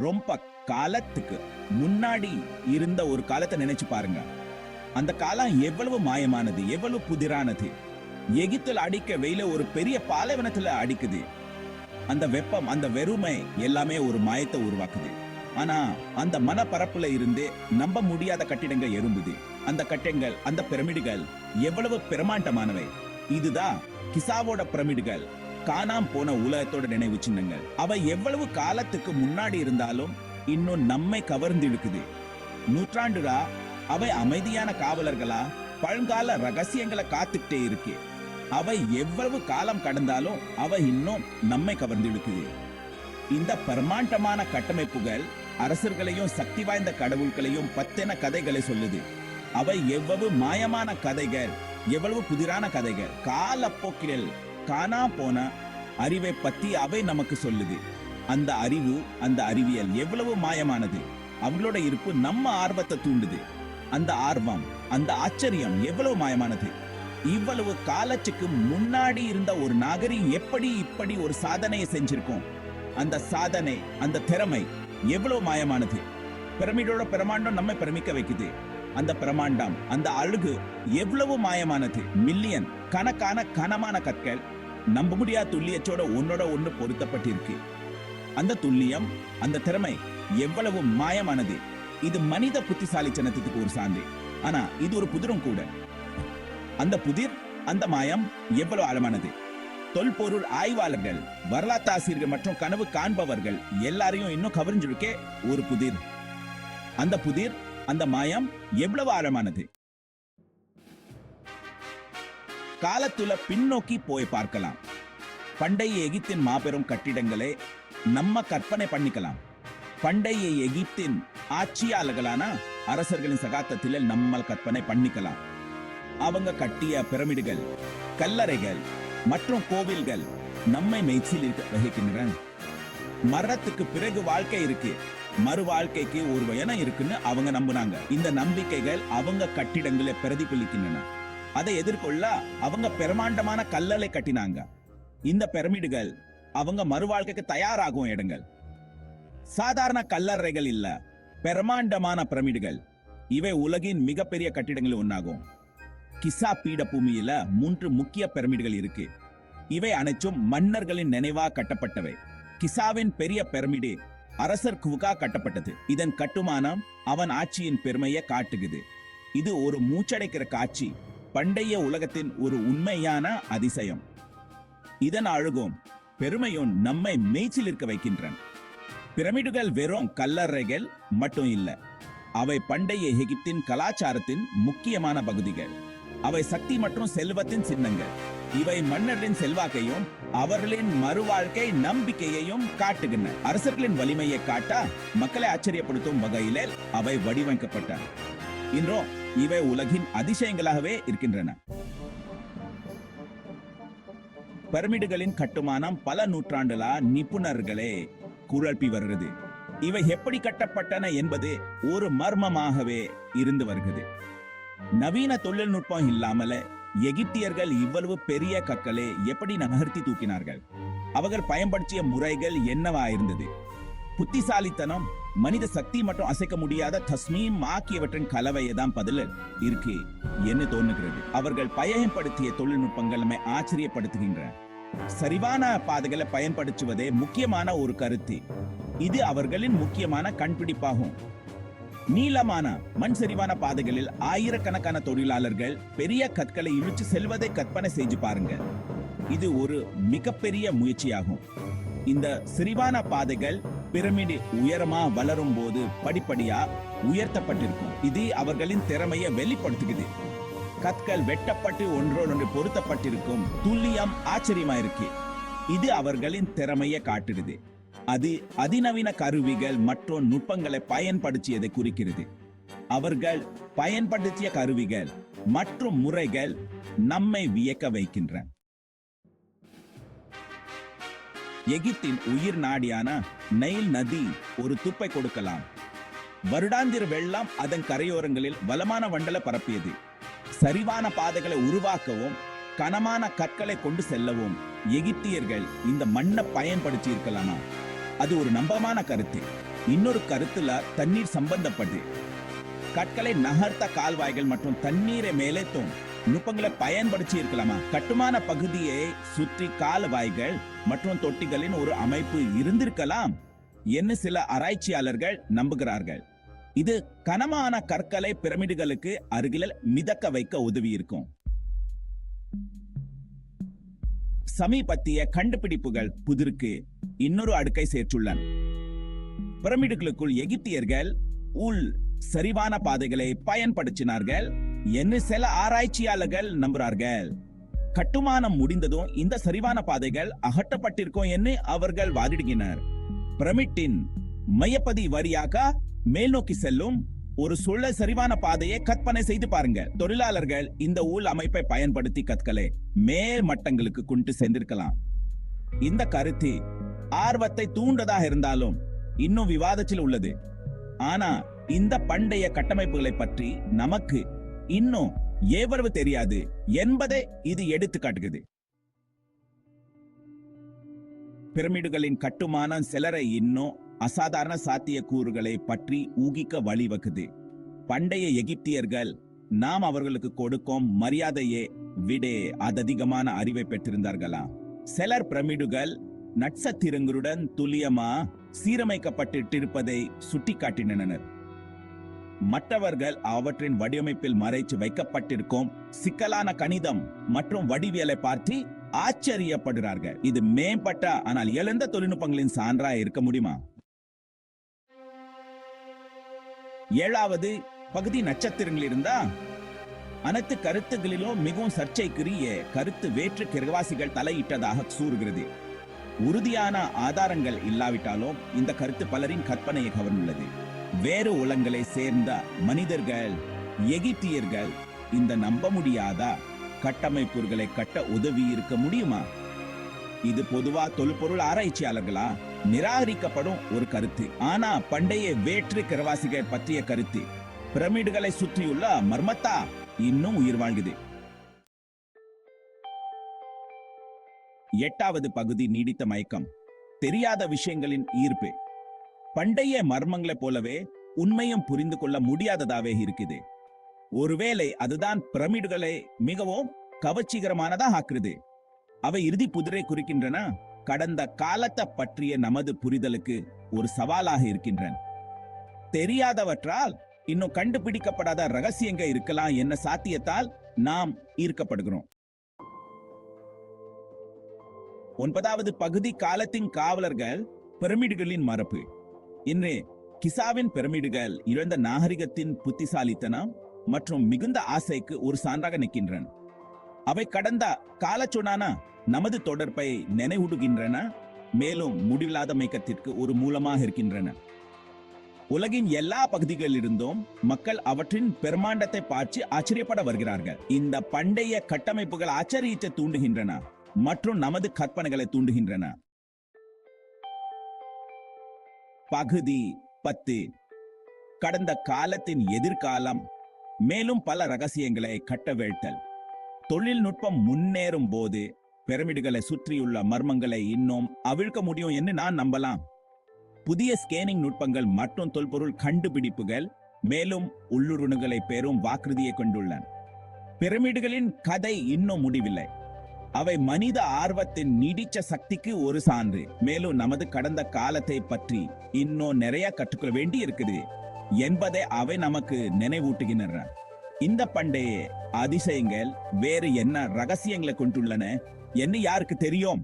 ரொம்ப காலத்துக்கு முன்னாடி இருந்த ஒரு காலத்தை நினைச்சு பாருங்க. அந்த காலம் எவ்வளவு மாயமானது எவ்வளவு புதிரானது. எகிப்தில் அடிக்க வெயில ஒரு பெரிய பாலைவனத்துல அடிக்குது. அந்த வெப்பம் அந்த வெறுமை எல்லாமே ஒரு மாயத்தை உருவாக்குது. ஆனா அந்த மனப்பரப்புல இருந்து நம்ப முடியாத கட்டிடங்கள் எறும்புது. அந்த கட்டிடங்கள் அந்த பிரமிடுகள் எவ்வளவு பிரமாண்டமானவை இதுதான் கிசாவோட பிரமிடுகள். காணாம் போன உலகத்தோட நினைவு சின்னங்கள். அவை எவ்வளவு காலத்துக்கு முன்னாடி இருந்தாலும் இன்னும் நம்மை கவர்ந்து இழுக்குது. நூற்றாண்டுடா அவை அமைதியான காவலர்களா பழங்கால ரகசியங்களை காத்துக்கிட்டே இருக்கு. அவை எவ்வளவு காலம் கடந்தாலும் அவை இன்னும் நம்மை கவர்ந்து இழுக்குது. இந்த பிரமாண்டமான கட்டமைப்புகள் அரசர்களையும் சக்தி வாய்ந்த கடவுள்களையும் பத்தென கதைகளை சொல்லுது. அவை எவ்வளவு மாயமான கதைகள் எவ்வளவு புதிரான கதைகள். காலப்போக்கில் காணா போன அறிவை பத்தி அவை நமக்கு சொல்லுது. அந்த அறிவு அந்த அறிவியல் எவ்வளவு மாயமானது. அவங்களோட இருப்பு நம்ம ஆர்வத்தை தூண்டுது. அந்த ஆர்வம் அந்த ஆச்சரியம் எவ்வளவு மாயமானது. இவ்வளவு காலத்துக்கு முன்னாடி இருந்த ஒரு நாகரிகம் எப்படி இப்படி ஒரு சாதனையை செஞ்சிருக்கோம்? அந்த சாதனை அந்த திறமை எவ்வளவு மாயமானது. பிரமிடோட பிரமாண்டம் நம்மை பிரமிக்க வைக்குது. அந்த பிரமாண்டம் அந்த அழகு எவ்வளவு மாயமானது. மில்லியன் கணக்கான கனமான கற்கள் நம்ப முடியாத துல்லியத்தோட ஒன்னோட ஒண்ணு பொருத்தப்பட்டிருக்கு. அந்த துல்லியம் அந்த திறமை எவ்வளவு மாயமானது. இது மனித புத்திசாலித்தனத்துக்கு ஒரு சான்று. ஆனா இது ஒரு புதிரும் கூட. அந்த புதிர் அந்த மாயம் எவ்வளவு ஆழமானது. தொல்பொருள் ஆய்வாளர்கள் வரலாற்றாசிரியர்கள் மற்றும் கனவு காண்பவர்கள் எல்லாரையும் இன்னும் கவர்ஞ்சிருக்கே ஒரு புதிர். அந்த புதிர் அந்த மாயம் எவ்வளவு ஆழமானது. காலத்துல பின்னோக்கி போய் பார்க்கலாம். பண்டைய எகிப்தின் மாபெரும் கட்டிடங்களை நம்ம கற்பனை பண்ணிக்கலாம். பண்டைய எகிப்தின் ஆட்சியாளர்களான அரசர்களின் சகாத்தத்தில் நம்ம கற்பனை பண்ணிக்கலாம். அவங்க கட்டிய பிரமிடுகள் கல்லறைகள் மற்றும் கோவில்கள் நம்மை மெய்ச்சில் வகிக்கின்றன. மரணத்துக்கு பிறகு வாழ்க்கை இருக்கு. மறு வாழ்க்கைக்கு ஒரு பயணம் இருக்குன்னு அவங்க நம்புனாங்க. இந்த நம்பிக்கைகள் அவங்க கட்டிடங்களை பிரதிபலிக்கின்றன. அதை எதிர்கொள்ள அவங்க பிரமாண்டமான கல்லலை கட்டினாங்க. இந்த பிரமிடுகள் அவங்க மறுவாழ்க்கைக்கு தயாராகும் இடங்கள் சாதாரண கல்லறைகள் இல்ல பிரமாண்டமான பிரமிடுகள். இவை உலகின் மிகப்பெரிய கட்டிடங்கள் ஒன்றாகும் கிசா பீட பூமியில மூன்று முக்கிய பிரமிடுகள் இருக்கு. இவை அனைத்தும் மன்னர்களின் நினைவா கட்டப்பட்டவை. கிசாவின் பெரிய பிரமிடு அரசர் குவுகா கட்டப்பட்டது. இதன் கட்டுமானம் அவன் ஆட்சியின் பெருமையை காட்டுகிறது. இது ஒரு மூச்சடைக்கிற காட்சி. பண்டைய உலகத்தின் ஒரு உண்மையான அதிசயம். இதன் அழுகும் பெருமையும் நம்மை மேய்ச்சில் இருக்க வைக்கின்றன. பிரமிடுகள் வெறும் கல்லறைகள் மட்டும் இல்லை அவை பண்டைய எகிப்தின் கலாச்சாரத்தின் முக்கியமான பகுதிகள். அவை சக்தி மற்றும் செல்வத்தின் சின்னங்கள். இவை மன்னரின் செல்வாக்கையும் அவர்களின் மறுவாழ்க்கை நம்பிக்கையையும் காட்டுகின்றன. அரசர்களின் வலிமையை காட்ட மக்களை ஆச்சரியப்படுத்தும் வகையிலே அவை வடிவமைக்கப்பட்டன. இன்றோ இவை உலகின் அதிசயங்களாகவே இருக்கின்றன. பிரமிடுகளின் கட்டுமானம் பல நூற்றாண்டுலா நிபுணர்களே குழப்பி வருகிறது. இவை எப்படி கட்டப்பட்டன என்பது ஒரு மர்மமாகவே இருந்து வருகிறது. நவீன தொழில்நுட்பம் இல்லாமல எகிப்தியர்கள் இவ்வளவு பெரிய கற்களை எப்படி நகர்த்தி தூக்கினார்கள்? அவர்கள் பயன்படுத்திய முறைகள் என்னவா இருந்தது புத்திசாலித்தனம் மனித சக்தி மற்றும் அசைக்க முடியாத தஸ்மீம் ஆகியவற்றின் கலவையை தான் பதில் இருக்கு என்று தோணுகிறது அவர்கள் பயன்படுத்திய தொழில்நுட்பங்கள் நம்மை ஆச்சரியப்படுத்துகின்றன. சரிவான பாதைகளை பயன்படுத்துவதே முக்கியமான ஒரு கருத்து. இது அவர்களின் முக்கியமான கண்பிடிப்பாகும். நீளமான மண் சரிவான பாதைகளில் ஆயிரக்கணக்கான தொழிலாளர்கள் பெரிய கற்களை இழுத்து செல்வதை கற்பனை செஞ்சு பாருங்க இது ஒரு மிகப்பெரிய முயற்சியாகும். இந்த சிறிவான பாதைகள் பிரமிடு உயரமா வளரும் போது படிப்படியா உயர்த்தப்பட்டிருக்கும். இது அவர்களின் திறமையை வெளிப்படுத்துகிறது. கற்கள் வெட்டப்பட்டு ஒன்றோடொன்று பொருத்தப்பட்டிருக்கும். துல்லியம் ஆச்சரியமா இருக்கு இது அவர்களின் திறமையை காட்டுகிறது. அது அதிநவீன கருவிகள் மற்றும் நுட்பங்களை பயன்படுத்தியதை குறிக்கிறது. அவர்கள் பயன்படுத்திய கருவிகள் மற்றும் முறைகள் நம்மை வியக்க வைக்கின்றன. எகிப்தின் உயிர் நாடியான நைல் நதி ஒரு துப்பை கொடுக்கலாம். வருடாந்திர வெள்ளம் அதன் கரையோரங்களில் வளமான வண்டலை பரப்பியது. சரிவான பாதைகளை உருவாக்கவும் கனமான கற்களை கொண்டு செல்லவும் எகிப்தியர்கள் இந்த மண்ணை பயன்படுத்தி இருக்கலாமா அது ஒரு நம்பமான கருத்து. இன்னொரு கருத்துல தண்ணீர் சம்பந்தப்பட்டு கற்களை நகர்த்த கால்வாய்கள் மற்றும் தண்ணீரை மேலே மேலேத்தும் நுட்பங்களை பயன்படுத்தி இருக்கலாமா கட்டுமான பகுதியை சுற்றி கால்வாய்கள் மற்றும் தொட்டிகளின் ஒரு அமைப்பு இருந்திருக்கலாம் என்று சில ஆராய்ச்சியாளர்கள் நம்புகிறார்கள். இது கனமான கற்களை பிரமிடுகளுக்கு அருகில் மிதக்க வைக்க உதவி இருக்கும் சமீபத்திய கண்டுபிடிப்புகள் புதிருக்கு இன்னொரு அடுக்கை சேர்த்துள்ளன. பிரமிடுகளுக்குள் எகிப்தியர்கள் உள் சரிவான பாதைகளை பயன்படுத்தினார்கள். என்று சில ஆராய்ச்சியாளர்கள் நம்புகிறார்கள் கட்டுமானம் முடிந்ததும் இந்த சரிவான பாதைகள் அகற்றப்பட்டிருக்கும் என்று அவர்கள் வாதிடுகினர் பிரமிட்டின் மையப்பதி வரியாக மேல் நோக்கி செல்லும் ஒரு சுழல சரிவான பாதையை கற்பனை செய்து பாருங்க தொழிலாளர்கள் இந்த ஊழ் அமைப்பை பயன்படுத்தி கற்களை மேல் மட்டங்களுக்கு கொண்டு சென்றிருக்கலாம். இந்த கருத்து ஆர்வத்தை தூண்டதாக இருந்தாலும் இன்னும் விவாதத்தில் உள்ளது. ஆனா இந்த பண்டைய கட்டமைப்புகளை பற்றி நமக்கு இன்னும் எவ்வளவு தெரியாது என்பதை இது எடுத்து காட்டுகிறது. பிரமிடுகளின் கட்டுமானம் சிலரை இன்னும் அசாதாரண சாத்திய கூறுகளை பற்றி ஊகிக்க வழிவகுது. பண்டைய எகிப்தியர்கள் நாம் அவர்களுக்கு கொடுக்கும் மரியாதையே விட அததிகமான அறிவை பெற்றிருந்தார்களா? சிலர் பிரமிடுகள் நட்சத்திரங்களுடன் துல்லியமா சீரமைக்கப்பட்டிருப்பதை சுட்டிக்காட்டினர் மற்றவர்கள் அவற்றின் வடிவமைப்பில் மறைத்து வைக்கப்பட்டிருக்கும் சிக்கலான கணிதம் மற்றும் வடிவியலை பார்த்து ஆச்சரியப்படுகிறார்கள். இது மேம்பட்ட ஆனால் எழுந்த தொழில்நுட்பங்களின் சான்றா இருக்க முடியுமா? ஏழாவது பகுதி நட்சத்திரங்கள் இருந்தா அனைத்து கருத்துகளிலும் மிகவும் சர்ச்சைக்குரிய கருத்து வேற்று கிரகவாசிகள் தலையிட்டதாக கூறுகிறது. உறுதியான ஆதாரங்கள் இல்லாவிட்டாலும் இந்த கருத்து பலரின் கற்பனையை கவர்ந்துள்ளது. வேறு உலங்களை சேர்ந்த மனிதர்கள் எகிப்தியர்கள் இந்த நம்ப முடியாத? கட்டமைப்புகளை கட்ட உதவி இருக்க முடியுமா? இது பொதுவா தொல்பொருள் ஆராய்ச்சியாளர்களா? நிராகரிக்கப்படும் ஒரு கருத்து. ஆனா பண்டைய வேற்று கிரவாசிகள் பற்றிய கருத்து. பிரமிடுகளை சுற்றியுள்ள மர்மத்தா? இன்னும் உயிர் வாழ்குது எட்டாவது பகுதி நீடித்த மயக்கம். தெரியாத விஷயங்களின் ஈர்ப்பு. பண்டைய மர்மங்களைப் போலவே உண்மையும் புரிந்து கொள்ள முடியாததாவே இருக்குது. ஒருவேளை அதுதான் பிரமிடுகளை மிகவும் கவர்ச்சிகரமானதா ஆக்குறது. அவை இறுதி புதிரை குறிக்கின்றன. கடந்த காலத்தை பற்றிய நமது புரிதலுக்கு ஒரு சவாலாக இருக்கின்றன. தெரியாதவற்றால் இன்னும் கண்டுபிடிக்கப்படாத ரகசியங்க இருக்கலாம் என்ன சாத்தியத்தால் நாம் ஈர்க்கப்படுகிறோம். ஒன்பதாவது பகுதி காலத்தின் காவலர்கள் பிரமிடுகளின் மரபு. இன்று கிசாவின் பிரமிடுகள் இழந்த நாகரிகத்தின் புத்திசாலித்தனம் மற்றும் மிகுந்த ஆசைக்கு ஒரு சான்றாக நிற்கின்றன. அவை கடந்த காலச்சுடான நமது தொடர்பை நினைவுடுகின்றன மேலும் முடிவில்லாத மயக்கத்திற்கு ஒரு மூலமாக இருக்கின்றன. உலகின் எல்லா பகுதிகளிலிருந்தும் மக்கள் அவற்றின் பெருமாண்டத்தை பார்த்து ஆச்சரியப்பட வருகிறார்கள். இந்த பண்டைய கட்டமைப்புகள் ஆச்சரியத்தை தூண்டுகின்றன மற்றும் நமது கற்பனைகளை தூண்டுகின்றன. பகுதி பத்து. கடந்த காலத்தின் எதிர்காலம் மேலும் பல ரகசியங்களை கட்டவேழ்த்தல் தொழில்நுட்பம் முன்னேறும் போது பிரமிடுகளை சுற்றியுள்ள மர்மங்களை இன்னும் அவிழ்க்க முடியும் என்று நான் நம்பலாம். புதிய ஸ்கேனிங் நுட்பங்கள் மற்றும் தொல்பொருள் கண்டுபிடிப்புகள் மேலும் உள்ளுருணுகளை பெறும் வாக்குறுதியை கொண்டுள்ளன. பிரமிடுகளின் கதை இன்னும் முடிவில்லை. அவை மனித ஆர்வத்தின் நீடிச்ச சக்திக்கு ஒரு சான்று. மேலும் நமது கடந்த காலத்தை பற்றி இன்னும் நிறைய கற்றுக்கொள்ள வேண்டி இருக்குது என்பதை அவை நமக்கு நினைவூட்டுகின்றன. இந்த பண்டைய அதிசயங்கள் வேறு என்ன ரகசியங்களை கொண்டுள்ளன என்ன யாருக்கு தெரியும்?